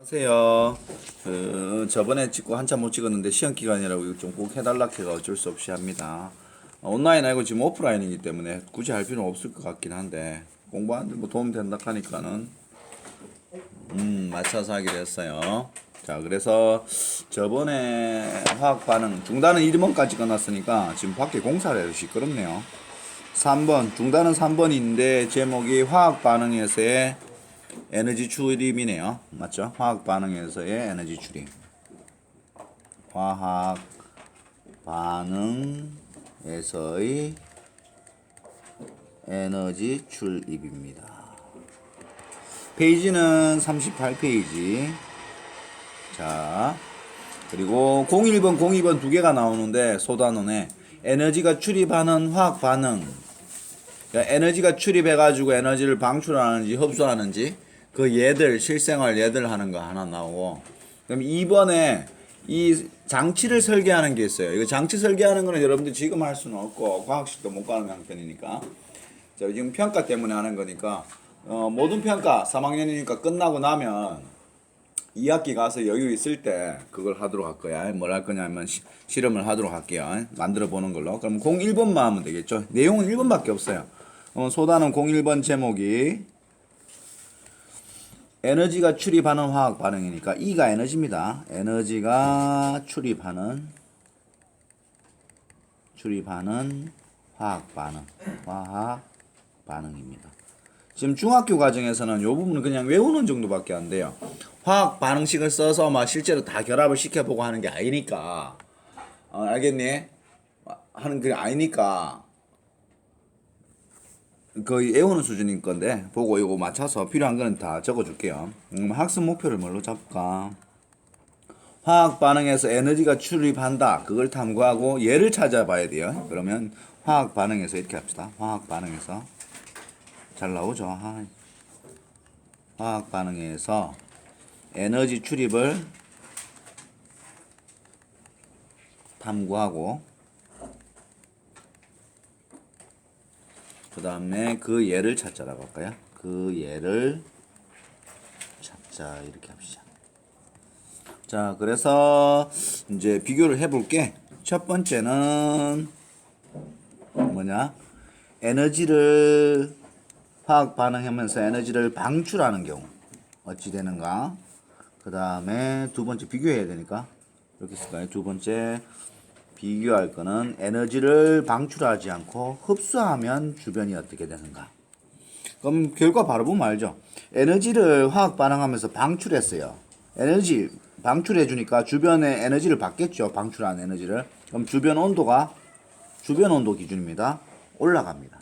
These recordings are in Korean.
안녕하세요. 그 저번에 찍고 한참 못 찍었는데 시험 기간이라고 이거 좀 꼭 해달라 해가 어쩔 수 없이 합니다. 어, 온라인 아니고 지금 오프라인이기 때문에 굳이 할 필요는 없을 것 같긴 한데 공부하는데 뭐 도움 된다 하니까는 음 맞춰서 하기로 했어요. 자 그래서 저번에 화학 반응 중단은 1번까지 끝났으니까 지금 밖에 공사를 해서 시끄럽네요. 3번 중단은 3번인데 제목이 화학 반응에서의 에너지 출입이네요. 맞죠? 화학 반응에서의 에너지 출입. 화학 반응에서의 에너지 출입입니다. 페이지는 38페이지. 자, 그리고 01번, 02번 두 개가 나오는데 소단원에 에너지가 출입하는 화학 반응. 그러니까 에너지가 출입해가지고 에너지를 방출하는지 흡수하는지 그 얘들 실생활 얘들 하는 거 하나 나오고 그럼 2번에 이 장치를 설계하는 게 있어요. 이거 장치 설계하는 거는 여러분들 지금 할 수는 없고 과학실도 못 가는 형편이니까 자, 지금 평가 때문에 하는 거니까 어, 모든 평가 3학년이니까 끝나고 나면 2학기 가서 여유 있을 때 그걸 하도록 할 거야. 뭘 할 거냐면 시, 실험을 하도록 할게요. 만들어 보는 걸로. 그럼 01번만 하면 되겠죠. 내용은 1번밖에 없어요. 어, 소단은 01번 제목이 에너지가 출입하는 화학 반응이니까 E가 에너지입니다. 에너지가 출입하는 출입하는 화학 반응. 화학 반응입니다. 지금 중학교 과정에서는 요 부분은 그냥 외우는 정도밖에 안 돼요. 화학 반응식을 써서 막 실제로 다 결합을 시켜보고 하는 게 아니니까. 어, 알겠니? 하는 게 아니니까. 거의 외우는 수준인 건데, 보고 이거 맞춰서 필요한 거는 다 적어줄게요. 음, 학습 목표를 뭘로 잡을까? 화학 반응에서 에너지가 출입한다. 그걸 탐구하고 얘를 찾아봐야 돼요. 그러면 화학 반응에서 이렇게 합시다. 화학 반응에서. 잘 나오죠. 아, 화학 반응에서 에너지 출입을 탐구하고 그 다음에 그 예를 찾자라고 할까요? 그 예를 찾자 이렇게 합시다. 자, 그래서 이제 비교를 해볼게. 첫 번째는 뭐냐? 에너지를 화학 반응하면서 에너지를 방출하는 경우 어찌 되는가? 그 다음에 두 번째 비교해야 되니까 이렇게 쓸까요? 두 번째 비교할 거는 에너지를 방출하지 않고 흡수하면 주변이 어떻게 되는가? 그럼 결과 바로 보면 알죠. 에너지를 화학 반응하면서 방출했어요. 에너지 방출해 주니까 주변에 에너지를 받겠죠. 방출한 에너지를. 그럼 주변 온도가 주변 온도 기준입니다. 올라갑니다.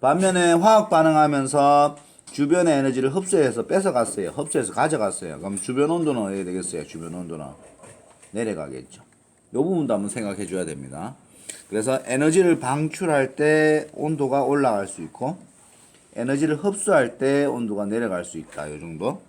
반면에 화학 반응하면서 주변의 에너지를 흡수해서 뺏어갔어요. 흡수해서 가져갔어요. 그럼 주변 온도는 어떻게 되겠어요? 주변 온도는 내려가겠죠. 요 부분도 한번 생각해 줘야 됩니다. 그래서 에너지를 방출할 때 온도가 올라갈 수 있고 에너지를 흡수할 때 온도가 내려갈 수 있다. 요 정도.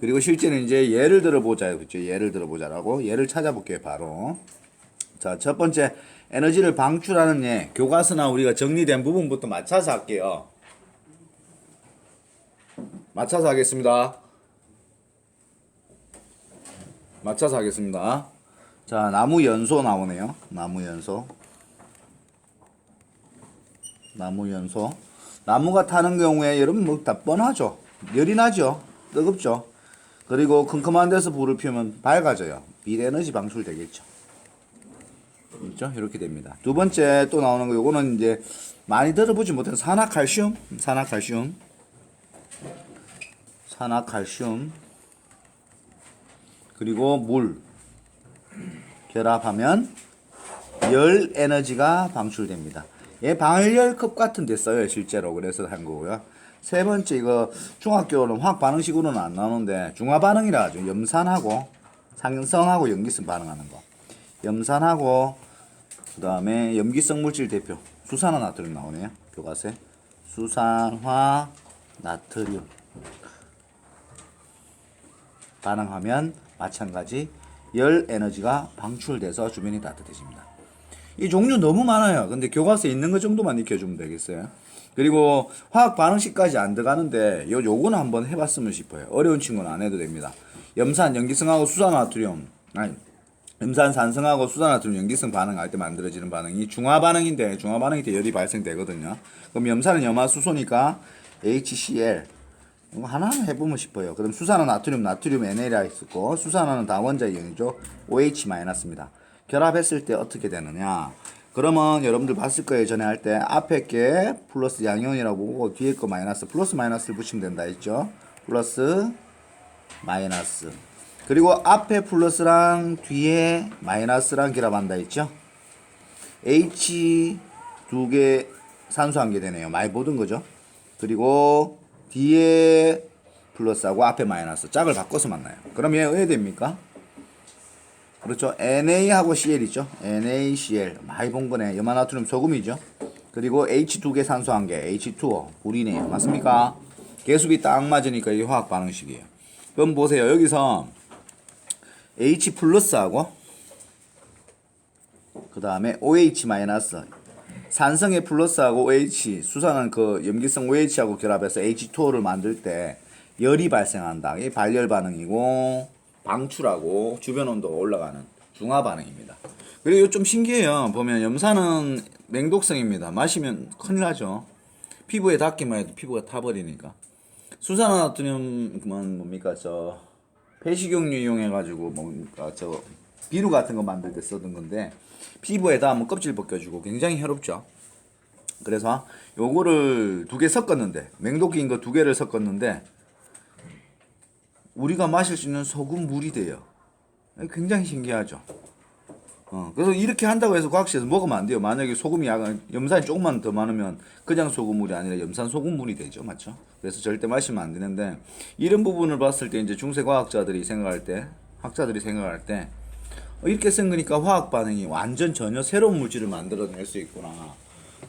그리고 실제는 이제 예를 들어 보자. 그렇죠? 예를 들어 보자라고. 예를 찾아볼게요. 바로. 자, 첫 번째 에너지를 방출하는 예. 교과서나 우리가 정리된 부분부터 맞춰서 할게요. 맞춰서 하겠습니다. 맞춰서 하겠습니다. 자, 나무 연소 나오네요. 나무 연소. 나무 연소. 나무가 타는 경우에 여러분 뭐 다 뻔하죠. 열이 나죠. 뜨겁죠. 그리고 컴컴한 데서 불을 피우면 밝아져요. 빛 에너지 방출 되겠죠. 있죠? 이렇게 됩니다. 두 번째 또 나오는 거 요거는 이제 많이 들어보지 못한 산화칼슘, 산화칼슘, 산화칼슘 그리고 물 결합하면 열 에너지가 방출됩니다. 얘 방열컵 같은 데 써요 실제로 그래서 한 거고요. 세 번째 이거 중학교는 화학 반응식으로는 안 나오는데 중화 반응이라 하죠. 염산하고 상성하고 염기성 반응하는 거. 염산하고 그 다음에 염기성 물질 대표 수산화 나트륨 나오네요. 교과서에 수산화 나트륨 반응하면 마찬가지 열 에너지가 방출돼서 주변이 따뜻해집니다. 이 종류 너무 많아요. 근데 교과서에 있는 것 정도만 익혀주면 되겠어요. 그리고 화학 반응식까지 안 들어가는데 요 요거는 한번 해봤으면 싶어요. 어려운 친구는 안 해도 됩니다. 염산 염기성하고 수산화트륨 아니 염산 산성하고 수산화트륨 염기성 반응할 때 만들어지는 반응이 중화 반응인데 중화 반응이 때 열이 발생되거든요. 그럼 염산은 염화수소니까 HCl 하나는 해보면 싶어요. 그럼 수산화 나트륨 나트륨 NA라 있었고 수산화는 다 원자 이온이죠. OH-입니다. 결합했을 때 어떻게 되느냐? 그러면 여러분들 봤을 거예요. 전에 할 때 앞에 게 플러스 양이온이라고 보고 뒤에 거 마이너스 플러스 마이너스를 붙이면 된다 했죠. 플러스 마이너스 그리고 앞에 플러스랑 뒤에 마이너스랑 결합한다 했죠. H 두 개 산소 한 개 되네요. 많이 보던 거죠. 그리고 뒤에 플러스하고 앞에 마이너스 짝을 바꿔서 만나요. 그럼 얘 어떻게 됩니까? 그렇죠. Na하고 CL이죠. NaCl 많이 본 거네. 염화나트륨 소금이죠. 그리고 H 두 개 산소 한 개, H2O 불이네요. 맞습니까? 계수비 딱 맞으니까 이게 화학 반응식이에요. 그럼 보세요. 여기서 H 플러스하고 그 다음에 OH 마이너스 산성의 플러스하고 OH 수산은 그 염기성 OH하고 결합해서 H2O를 만들 때 열이 발생한다. 이게 발열 반응이고 방출하고 주변 온도가 올라가는 중화 반응입니다. 그리고 좀 신기해요. 보면 염산은 맹독성입니다. 마시면 큰일 나죠. 피부에 닿기만 해도 피부가 타버리니까. 수산화나트륨은 뭡니까 저 폐식용유 이용해가지고 뭔가 저 비누 같은 거 만들 때 쓰던 건데 피부에 닿으면 껍질 벗겨주고 굉장히 해롭죠. 그래서 요거를 두 개 섞었는데 맹독기인 거 두 개를 섞었는데 우리가 마실 수 있는 소금 물이 돼요. 굉장히 신기하죠. 어, 그래서 이렇게 한다고 해서 과학실에서 먹으면 안 돼요. 만약에 소금이 약간 염산이 조금만 더 많으면 그냥 소금물이 아니라 염산 소금물이 되죠. 맞죠? 그래서 절대 마시면 안 되는데 이런 부분을 봤을 때 이제 중세 과학자들이 생각할 때 학자들이 생각할 때 어, 이렇게 쓴 거니까 화학 반응이 완전 전혀 새로운 물질을 만들어낼 수 있구나.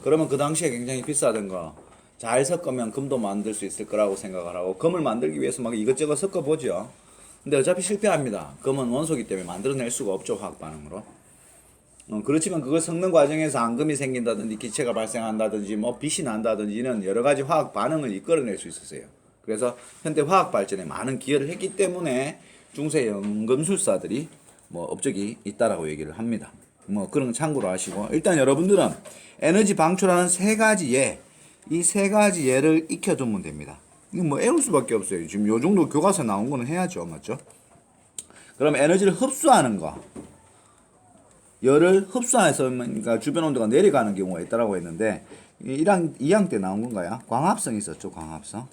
그러면 그 당시에 굉장히 비싸던 거. 잘 섞으면 금도 만들 수 있을 거라고 생각을 하고 금을 만들기 위해서 막 이것저것 섞어 보죠. 근데 어차피 실패합니다. 금은 원소기 때문에 만들어낼 수가 없죠 화학 반응으로. 어, 그렇지만 그걸 섞는 과정에서 앙금이 생긴다든지 기체가 발생한다든지 뭐 빛이 난다든지는 여러 가지 화학 반응을 이끌어낼 수 있었어요. 그래서 현대 화학 발전에 많은 기여를 했기 때문에 중세 연금술사들이 뭐 업적이 있다라고 얘기를 합니다. 뭐 그런 거 참고로 하시고 일단 여러분들은 에너지 방출하는 세 가지 예, 이세 가지 예를 익혀두면 됩니다. 이거 뭐 애울 수밖에 없어요. 지금 요 정도 교과서 나온 거는 해야죠, 맞죠? 그럼 에너지를 흡수하는 거, 열을 흡수해서 그러니까 주변 온도가 내려가는 경우가 있다라고 했는데 1학 2학 때 나온 건가요? 광합성 있었죠, 광합성.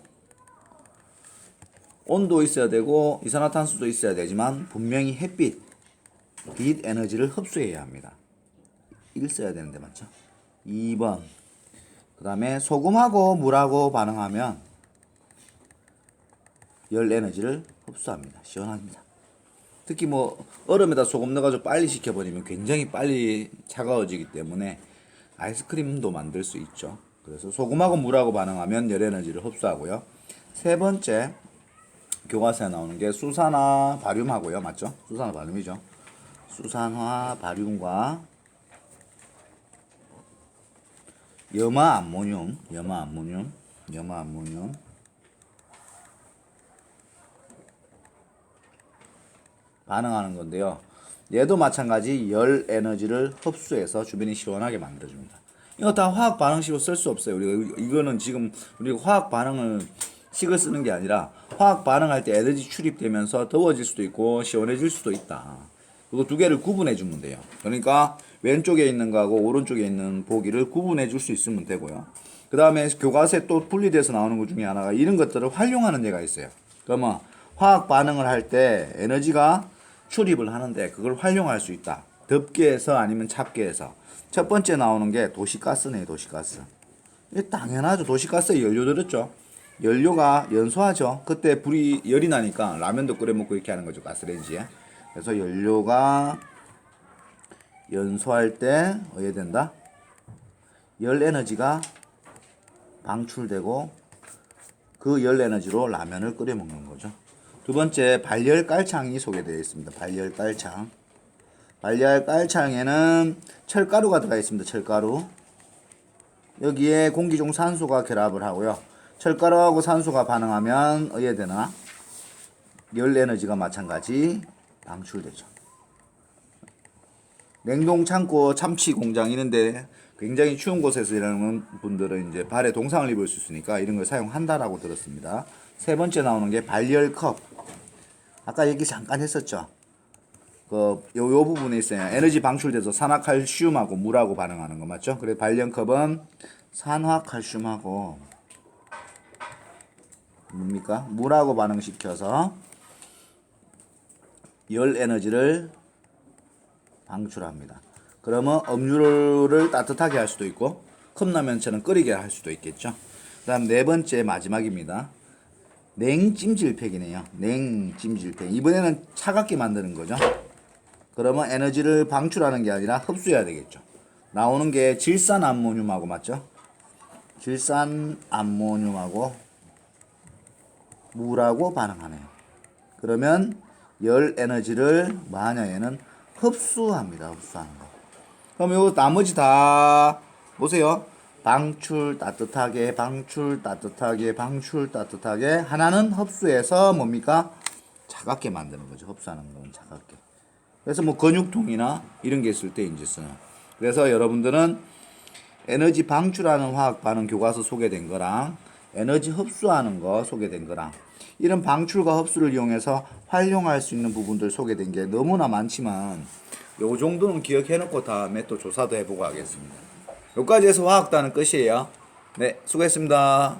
온도 있어야 되고 이산화탄소도 있어야 되지만 분명히 햇빛, 빛 에너지를 흡수해야 합니다. 이걸 써야 되는데 맞죠? 2번. 그 다음에 소금하고 물하고 반응하면 열 에너지를 흡수합니다. 시원합니다. 특히 뭐 얼음에다 소금 넣어가지고 빨리 식혀버리면 굉장히 빨리 차가워지기 때문에 아이스크림도 만들 수 있죠. 그래서 소금하고 물하고 반응하면 열 에너지를 흡수하고요. 세 번째 교과서에 나오는 게 수산화 바륨하고요, 맞죠? 수산화 바륨이죠. 수산화 바륨과 염화 암모늄, 염화 암모늄, 염화 암모늄. 반응하는 건데요. 얘도 마찬가지 열 에너지를 흡수해서 주변이 시원하게 만들어줍니다. 이거 다 화학 반응식으로 쓸 수 없어요. 우리가 이거는 지금 우리가 화학 반응을 식을 쓰는 게 아니라 화학 반응할 때 에너지 출입되면서 더워질 수도 있고 시원해질 수도 있다. 그거 두 개를 구분해 주면 돼요. 그러니까 왼쪽에 있는 거하고 오른쪽에 있는 보기를 구분해 줄 수 있으면 되고요. 그 다음에 교과서에 또 분리돼서 나오는 것 중에 하나가 이런 것들을 활용하는 예가 있어요. 그러면 화학 반응을 할 때 에너지가 출입을 하는데 그걸 활용할 수 있다. 덥게 해서 아니면 찹게 해서. 첫 번째 나오는 게 도시가스네요, 도시가스. 당연하죠. 도시가스에 연료 들었죠. 연료가 연소하죠. 그때 불이 열이 나니까 라면도 끓여 먹고 이렇게 하는 거죠. 가스레인지에. 그래서 연료가 연소할 때 어떻게 된다? 열 에너지가 방출되고 그 열 에너지로 라면을 끓여 먹는 거죠. 두 번째 발열 깔창이 소개되어 있습니다. 발열 깔창. 발열 깔창에는 철가루가 들어가 있습니다. 철가루. 여기에 공기 중 산소가 결합을 하고요. 철가루하고 산소가 반응하면 어떻게 되나? 열 에너지가 마찬가지 방출되죠. 냉동 창고 참치 공장 이런데 굉장히 추운 곳에서 일하는 분들은 이제 발에 동상을 입을 수 있으니까 이런 걸 사용한다라고 들었습니다. 세 번째 나오는 게 발열컵. 아까 얘기 잠깐 했었죠. 그, 요, 요 부분에 있어요. 에너지 방출돼서 산화칼슘하고 물하고 반응하는 거 맞죠? 그래, 발연컵은 산화칼슘하고 뭡니까? 물하고 반응시켜서 열 에너지를 방출합니다. 그러면 음료를 따뜻하게 할 수도 있고 컵라면처럼 끓이게 할 수도 있겠죠. 그 다음 네 번째 마지막입니다. 냉찜질팩이네요. 냉찜질팩. 이번에는 차갑게 만드는 거죠. 그러면 에너지를 방출하는 게 아니라 흡수해야 되겠죠. 나오는 게 질산 암모늄하고 맞죠? 질산 암모늄하고 물하고 반응하네요. 그러면 열 에너지를 마녀에는 흡수합니다. 흡수하는 거. 그럼 요 나머지 다 보세요. 방출 따뜻하게 방출 따뜻하게 방출 따뜻하게 하나는 흡수해서 뭡니까? 차갑게 만드는 거죠. 흡수하는 건 차갑게. 그래서 뭐 근육통이나 이런 게 있을 때 이제 써요. 그래서 여러분들은 에너지 방출하는 화학 반응 교과서 소개된 거랑 에너지 흡수하는 거 소개된 거랑 이런 방출과 흡수를 이용해서 활용할 수 있는 부분들 소개된 게 너무나 많지만 요 정도는 기억해 놓고 다음에 또 조사도 해보고 하겠습니다. 여기까지 해서 화학단은 끝이에요. 네, 수고했습니다.